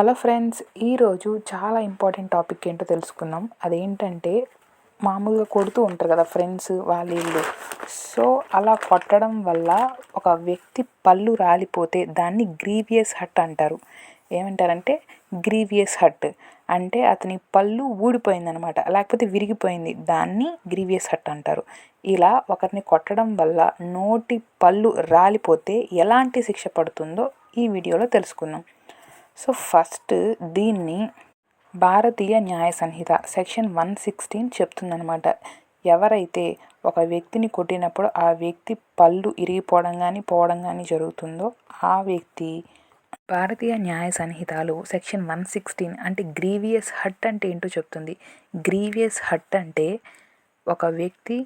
Hello friends ఈరోజు చాలా important topic ఏంటో తెలుసుకుందాం. అదేంటంటే మామూలుగా కొడుతూ ఉంటారు కదా ఫ్రెండ్స్ వాళ్ళ వీళ్ళు సో అలా కొట్టడం వల్ల ఒక వ్యక్తి పళ్ళు రాలిపోతే దాన్ని గ్రీవియస్ హట్ అంటారు. ఏమంటారంటే గ్రీవియస్ హట్. అంటే అతని పళ్ళు ఊడిపోయిందనమాట. లేకపోతే విరిగిపోయింది. దాన్ని గ్రీవియస్ హట్ అంటారు. ఇలా ఒకరిని కొట్టడం వల్ల నోటి పళ్ళు రాలిపోతే ఎలాంటి శిక్ష పడుతుందో ఈ వీడియోలో తెలుసుకుందాం. సో ఫస్ట్ దీన్ని Bharatiya Nyaya Sanhita section one sixteen చెప్తుందనమాట ఎవరైతే ఒక వ్యక్తిని కొట్టినప్పుడు ఆ వ్యక్తి పళ్ళు ఇరిగిపోవడం కానీ పోవడం కానీ జరుగుతుందో ఆ వ్యక్తి భారతీయ న్యాయ సంహితలో సెక్షన్ వన్ సిక్స్టీన్ అంటే గ్రీవియస్ హట్ అంటే ఏంటో చెప్తుంది. గ్రీవియస్ హట్ అంటే ఒక వ్యక్తి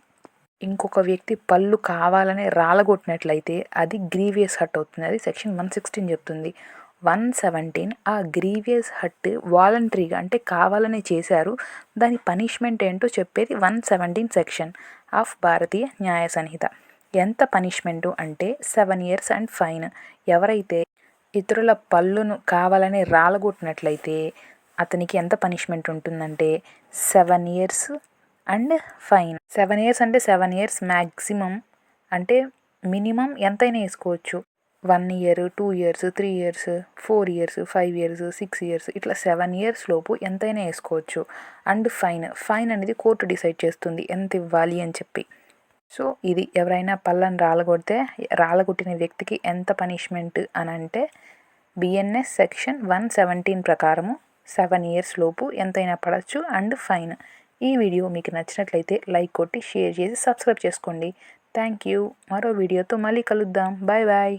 ఇంకొక వ్యక్తి పళ్ళు కావాలని రాలగొట్టినట్లయితే అది గ్రీవియస్ హట్ అవుతుంది. అది సెక్షన్ వన్ సిక్స్టీన్ చెప్తుంది. వన్ సెవెంటీన్ ఆ గ్రీవియస్ హట్ వాలంటరీగా అంటే కావాలని చేశారు. దాని పనిష్మెంట్ ఏంటో చెప్పేది one seventeen section of Bharatiya Nyaya Sanhita. ఎంత పనిష్మెంటు అంటే సెవెన్ ఇయర్స్ అండ్ ఫైన్. ఎవరైతే ఇతరుల పళ్ళును కావాలని రాలగొట్టినట్లయితే అతనికి ఎంత పనిష్మెంట్ ఉంటుందంటే seven years and fine. Seven years అంటే సెవెన్ ఇయర్స్ మ్యాక్సిమం అంటే మినిమం ఎంతైనా వేసుకోవచ్చు. One year two years three years four years five years six years ఇట్లా సెవెన్ ఇయర్స్ లోపు ఎంతైనా వేసుకోవచ్చు. అండ్ ఫైన్ ఫైన్ అనేది కోర్టు డిసైడ్ చేస్తుంది ఎంత ఇవ్వాలి అని చెప్పి. సో ఇది ఎవరైనా పళ్ళని రాలగొడితే రాలగొట్టిన వ్యక్తికి ఎంత పనిష్మెంట్ అని అంటే బిఎన్ఎస్ సెక్షన్ వన్ సెవెంటీన్ ప్రకారము సెవెన్ ఇయర్స్ లోపు ఎంతైనా పడవచ్చు అండ్ ఫైన్. ఈ వీడియో మీకు నచ్చినట్లయితే లైక్ కొట్టి షేర్ చేసి సబ్స్క్రైబ్ చేసుకోండి. Thank you. మరో వీడియోతో మళ్ళీ కలుద్దాం. Bye bye.